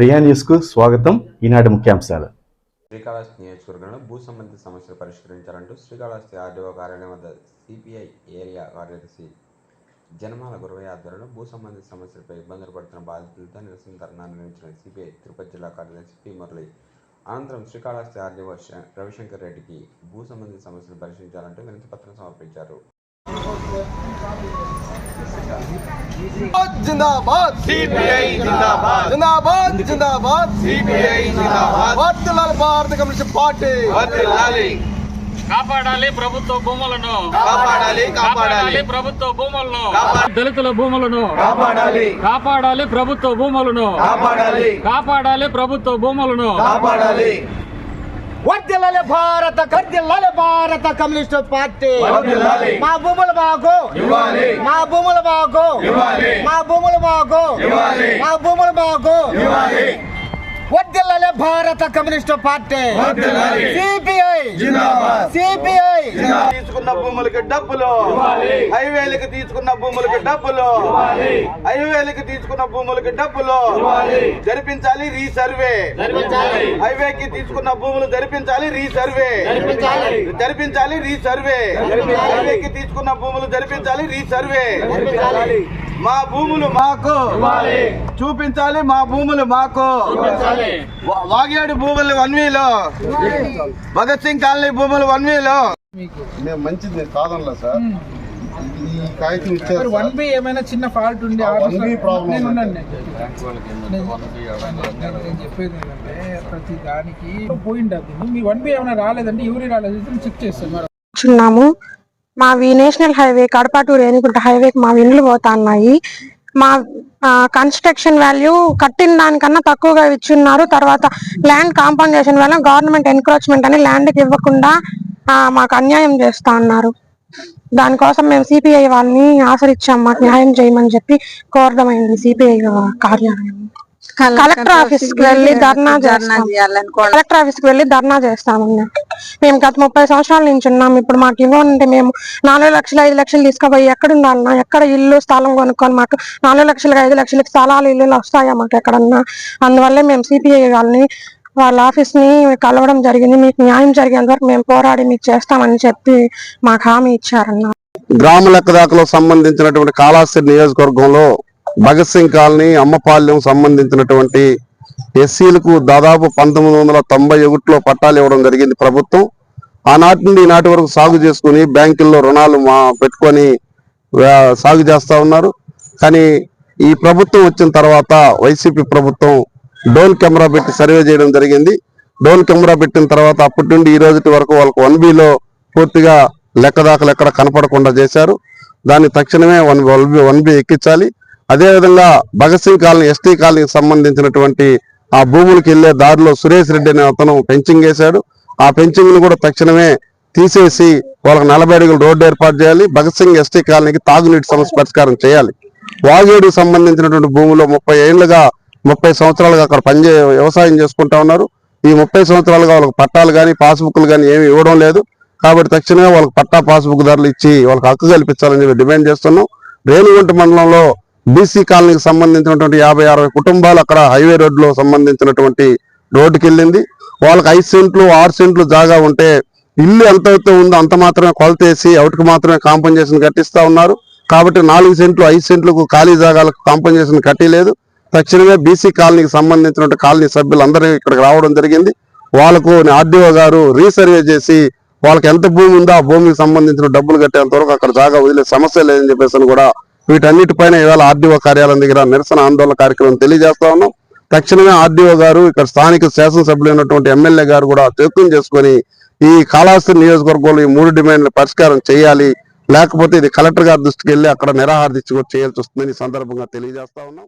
ప్రియా న్యూస్కు స్వాగతం. ఈనాటి ముఖ్యాంశాలు. శ్రీకాళహస్తి నియోజకవర్గంలో భూ సంబంధిత సమస్యలు పరిష్కరించాలంటూ శ్రీకాళహస్తి ఆర్డీఓ కార్యాలయం వద్ద సిపిఐ ఏరియా కార్యదర్శి జనమాల గురవయ్య ఆధ్వర్యంలో భూ సంబంధిత సమస్యలపై ఇబ్బందులు పడుతున్న బాధితులతో నిరసన ధర్నా నిర్వహించిన సిపిఐ తిరుపతి జిల్లా కార్యదర్శి పి. మురళి అనంతరం శ్రీకాళహస్తి ఆర్డీఓ రవిశంకర్ రెడ్డికి భూ సంబంధిత సమస్యలు పరిష్కరించాలంటూ వినతి పత్రం సమర్పించారు. జిందాబాద్ సిపిఐ జిందాబాద్ జిందాబాద్ జిందాబాద్ సిపిఐ జిందాబాద్ భారత కమ్యూనిస్ట్ పార్టీ కాపాడాలి ప్రభుత్వ భూములను. కాపాడాలి కాపాడాలి. ప్రభుత్వ భూములను. దళితుల భూములను. కాపాడాలి. కాపాడాలి ప్రభుత్వ భూములను. కాపాడాలి. కాపాడాలి ప్రభుత్వ భూములను. కాపాడాలి. భారత గర్దిల్లాలి భారత కమ్యూనిస్ట్ పార్టీ. మా భూములు బాగు ఇవ్వాలి. మా భూములు బాగు ఇవ్వాలి. మా భూములు బాగు ఇవ్వాలి. మా భూములు ఇవ్వాలి. వర్దిల్లాలి భారత కమ్యూనిస్ట్ పార్టీ. సిపిఐ. సిపిఐ తీసుకున్న భూములకి డబ్బులు. హైవేలకు తీసుకున్న భూములకి డబ్బులు. హైవేలకు తీసుకున్న భూములకి డబ్బులు. జరిపించాలి రీసర్వే. హైవేకి తీసుకున్న భూములు జరిపించాలి రీసర్వే. జరిపించాలి. రీసర్వే. హైవేకి తీసుకున్న భూములు జరిపించాలి రీసర్వే. మా భూములు మాకు. చూపించాలి మా భూములు మాకు. వాగేడు భూములు వన్ వీలో భగత్ సింగ్ కాలనీ భూములు వన్ మంచిది కాదనలా సార్. ఈ కాగితం ఇచ్చారు వన్ బి ఏమైనా చిన్న ఫాల్ట్ ఉండి ఆ ఆఫీస్ 1B problem నేను ఉంది. ఉన్నాను. నేను. నేను నేను చెప్పేది ఏంటంటే ప్రతి దానికి పోయింది డబ్బులు మీ వన్ బి ఏమైనా రాలేదంటే ఎవరి రాలేదు చెక్ చేస్తాను మరి. ఉన్నాము మావి national highway Kadapa to Renigunta హైవేకి మా ఇండ్లు పోతా ఉన్నాయి. మా కన్స్ట్రక్షన్ వాల్యూ కట్టిన దానికన్నా తక్కువగా ఇచ్చున్నారు. తర్వాత ల్యాండ్ కాంపన్సేషన్ వల్ల గవర్నమెంట్ ఎన్క్రోచ్మెంట్ అని ల్యాండ్కి ఇవ్వకుండా మాకు అన్యాయం చేస్తా ఉన్నారు దానికోసం మేము సిపిఐ వాళ్ళని ఆశ్రయించాం మాకు న్యాయం చేయమని చెప్పి కోరడమైంది సిపిఐ కార్యాలయం. కలెక్టర్ ఆఫీస్కి వెళ్ళి ధర్నా చేస్తాం. కలెక్టర్ ఆఫీస్కి వెళ్ళి ధర్నా చేస్తామన్నా మేము గత ముప్పై సంవత్సరాల నుంచి ఉన్నాం. ఇప్పుడు మాకు ఇవ్వంటే మేము నాలుగు లక్షలు ఐదు లక్షలు తీసుకుపోయి ఎక్కడ ఉండాలన్నా ఎక్కడ ఇల్లు స్థలం కొనుక్కొని మాకు నాలుగు లక్షలకి ఐదు లక్షలకి స్థలాలు ఇల్లు వస్తాయా మాకు ఎక్కడన్నా? అందువల్లే మేము సిపిఐ వాళ్ళని వాళ్ళ ఆఫీస్ని కలవడం జరిగింది. మీకు న్యాయం జరిగేంత వరకు మేము పోరాడి మీకు చేస్తామని చెప్పి మాకు హామీ ఇచ్చారన్న. గ్రామ లెక్కదాకలో సంబంధించినటువంటి కాళాస్తి నియోజకవర్గంలో భగత్ సింగ్ కాలనీ అమ్మపాల్యం సంబంధించినటువంటి ఎస్సీలకు దాదాపు పంతొమ్మిది వందల తొంభై ఒకటిలో పట్టాలు ఇవ్వడం జరిగింది ప్రభుత్వం. ఆనాటి నుండి ఈనాటి వరకు సాగు చేసుకుని బ్యాంకుల్లో రుణాలు మా పెట్టుకొని సాగు చేస్తూ ఉన్నారు. కానీ ఈ ప్రభుత్వం వచ్చిన తర్వాత వైసీపీ ప్రభుత్వం డోన్ కెమెరా పెట్టి సర్వే చేయడం జరిగింది. డోన్ కెమెరా పెట్టిన తర్వాత అప్పటి నుండి ఈ రోజు వరకు వాళ్ళకు వన్ బిలో పూర్తిగా లెక్కదాకలు ఎక్కడ కనపడకుండా చేశారు. దాన్ని తక్షణమే వన్ వన్ బి ఎక్కించాలి. అదేవిధంగా భగత్ సింగ్ కాలనీ ఎస్టీ కాలనీకి సంబంధించినటువంటి ఆ భూములకు వెళ్ళే దారిలో సురేష్ రెడ్డి అనే అతను పెంచింగ్ వేశాడు. ఆ పెంచింగ్ను కూడా తక్షణమే తీసేసి వాళ్ళకి నలభై అడుగులు రోడ్డు ఏర్పాటు చేయాలి. భగత్ సింగ్ ఎస్టీ కాలనీకి తాగునీటి సమస్య పరిష్కారం చేయాలి. వాగేడుకు సంబంధించినటువంటి భూములో ముప్పై ఏళ్ళుగా ముప్పై సంవత్సరాలుగా అక్కడ పనిచే వ్యవసాయం చేసుకుంటా ఉన్నారు. ఈ ముప్పై సంవత్సరాలుగా వాళ్ళకి పట్టాలు కానీ పాస్బుక్లు కానీ ఏమి ఇవ్వడం లేదు. కాబట్టి తక్షణమే వాళ్ళకి పట్టా పాస్బుక్ ధరలు ఇచ్చి వాళ్ళకి హక్కు కల్పించాలని చెప్పి డిమాండ్ చేస్తున్నాం. రేణుగుంట మండలంలో బీసీ కాలనీకి సంబంధించినటువంటి యాభై అరవై కుటుంబాలు అక్కడ హైవే రోడ్లో సంబంధించినటువంటి రోడ్డుకి వెళ్ళింది. వాళ్ళకి ఐదు సెంట్లు ఆరు సెంట్లు జాగా ఉంటే ఇల్లు ఎంత అయితే ఉందో అంత మాత్రమే కొలతేసి అవుట్కి మాత్రమే కాంపన్సేషన్ కట్టిస్తా ఉన్నారు. కాబట్టి నాలుగు సెంట్లు ఐదు సెంట్లకు ఖాళీ జాగాలకు కాంపన్సేషన్ కట్టలేదు. తక్షణమే బీసీ కాలనీకి సంబంధించిన కాలనీ సభ్యులందరూ ఇక్కడికి రావడం జరిగింది. వాళ్ళకు ఆర్డీఓ గారు రీసర్వే చేసి వాళ్ళకి ఎంత భూమి ఉందో ఆ భూమికి సంబంధించిన డబ్బులు కట్టేంత వరకు అక్కడ జాగా వదిలే సమస్య లేదని చెప్పేసి అని కూడా వీటన్నిటిపైన ఇవాళ ఆర్డీఓ కార్యాలయం దగ్గర నిరసన ఆందోళన కార్యక్రమం తెలియజేస్తా ఉన్నాం. తక్షణమే ఆర్డీఓ గారు ఇక్కడ స్థానిక శాసనసభ్యులైనటువంటి ఎమ్మెల్యే గారు కూడా జోక్యం చేసుకుని ఈ కాళహస్తి నియోజకవర్గంలో ఈ మూడు డిమాండ్ల పరిష్కారం చేయాలి. లేకపోతే ఇది కలెక్టర్ గారి దృష్టికి వెళ్ళి అక్కడ నిరాహార దీక్ష కూడా చేయాల్సి వస్తుందని సందర్భంగా తెలియజేస్తా ఉన్నాం.